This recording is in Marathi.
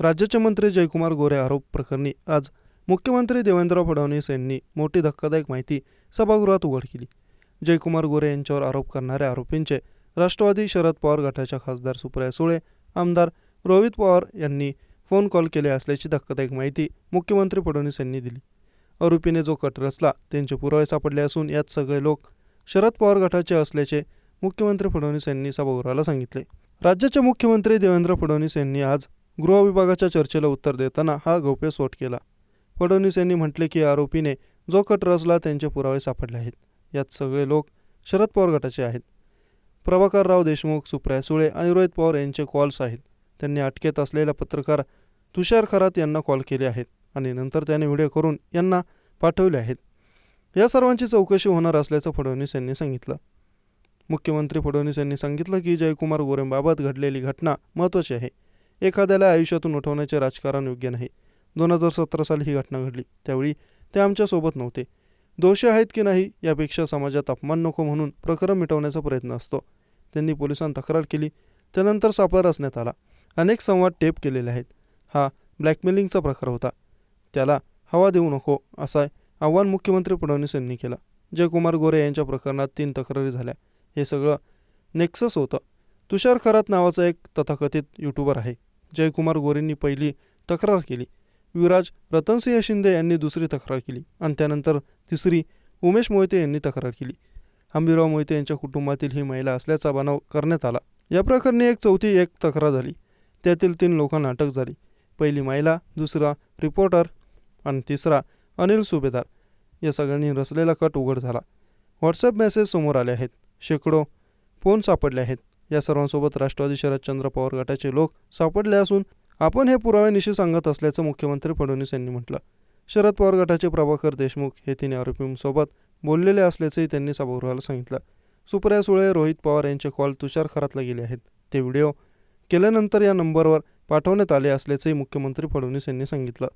राज्याचे मंत्री जयकुमार गोरे आरोप प्रकरणी आज मुख्यमंत्री देवेंद्र फडणवीस यांनी मोठी धक्कादायक माहिती सभागृहात उघड केली. जयकुमार गोरे यांच्यावर आरोप करणाऱ्या आरोपींचे राष्ट्रवादी शरद पवार गटाच्या खासदार सुप्रिया सुळे आमदार रोहित पवार यांनी फोन कॉल केले असल्याची धक्कादायक माहिती मुख्यमंत्री फडणवीस यांनी दिली. आरोपीने जो कट रचला त्यांचे पुरावे सापडले असून यात सगळे लोक शरद पवार गटाचे असल्याचे मुख्यमंत्री फडणवीस यांनी सभागृहाला सांगितले. राज्याचे मुख्यमंत्री देवेंद्र फडणवीस यांनी आज गृह विभागाच्या चर्चेला उत्तर देताना हा गौप्यस्फोट केला. फडणवीस यांनी म्हटले की आरोपीने जो कट रचला त्यांचे पुरावे सापडले आहेत. यात सगळे लोक शरद पवार गटाचे आहेत. प्रभाकरराव देशमुख सुप्रिया सुळे आणि रोहित पवार यांचे कॉल्स आहेत. त्यांनी अटकेत असलेला पत्रकार तुषार खरात यांना कॉल केले आहेत आणि नंतर त्याने व्हिडिओ करून यांना पाठवले आहेत. या सर्वांची चौकशी होणार असल्याचं फडणवीस यांनी सांगितलं. मुख्यमंत्री फडणवीस यांनी सांगितलं की जयकुमार गोरेंबाबत घडलेली घटना महत्त्वाची आहे. एखाद्याला आयुष्यातून उठवण्याचे राजकारण योग्य नाही. दोन हजार सतरा साली ही घटना घडली. त्यावेळी ते आमच्यासोबत नव्हते. दोषी आहेत की नाही यापेक्षा समाजात अपमान नको म्हणून प्रकरण मिटवण्याचा प्रयत्न असतो. त्यांनी पोलिसांत तक्रार केली. त्यानंतर सापळा रचण्यात आला. अनेक संवाद टेप केलेले आहेत. हा ब्लॅकमेलिंगचा प्रकार होता. त्याला हवा देऊ नको असा आव्हान मुख्यमंत्री फडणवीस यांनी केलं. जयकुमार गोरे यांच्या प्रकरणात तीन तक्रारी झाल्या. हे सगळं नेक्सस होतं. तुषार खरात नावाचा एक तथाकथित यूट्यूबर आहे. जयकुमार गोरेंनी पहिली तक्रार केली. युवराज रतनसिंह शिंदे यांनी दुसरी तक्रार केली आणि त्यानंतर तिसरी उमेश मोहिते यांनी तक्रार केली. हंबीराव मोहिते यांच्या कुटुंबातील ही महिला असल्याचा बनाव करण्यात आला. या प्रकरणी एक चौथी एक तक्रार झाली. त्यातील तीन लोकांना अटक झाली. पहिली महिला दुसरा रिपोर्टर आणि तिसरा अनिल सुभेदार. या सगळ्यांनी रचलेला कट उघड झाला. व्हॉट्सअप मेसेज समोर आले आहेत. शेकडो फोन सापडले आहेत. या सर्वांसोबत राष्ट्रवादी शरदचंद्र पवार गटाचे लोक सापडले असून आपण हे पुराव्यानिशी सांगत असल्याचं मुख्यमंत्री फडणवीस यांनी म्हटलं. शरद पवार गटाचे प्रभाकर देशमुख हे तिन्ही आरोपींसोबत बोललेले असल्याचंही त्यांनी सभागृहाला सांगितलं. सुप्रिया सुळे रोहित पवार यांचे कॉल तुषार खरातला गेले आहेत. ते व्हिडिओ केल्यानंतर या नंबरवर पाठवण्यात आले असल्याचंही मुख्यमंत्री फडणवीस यांनी सांगितलं.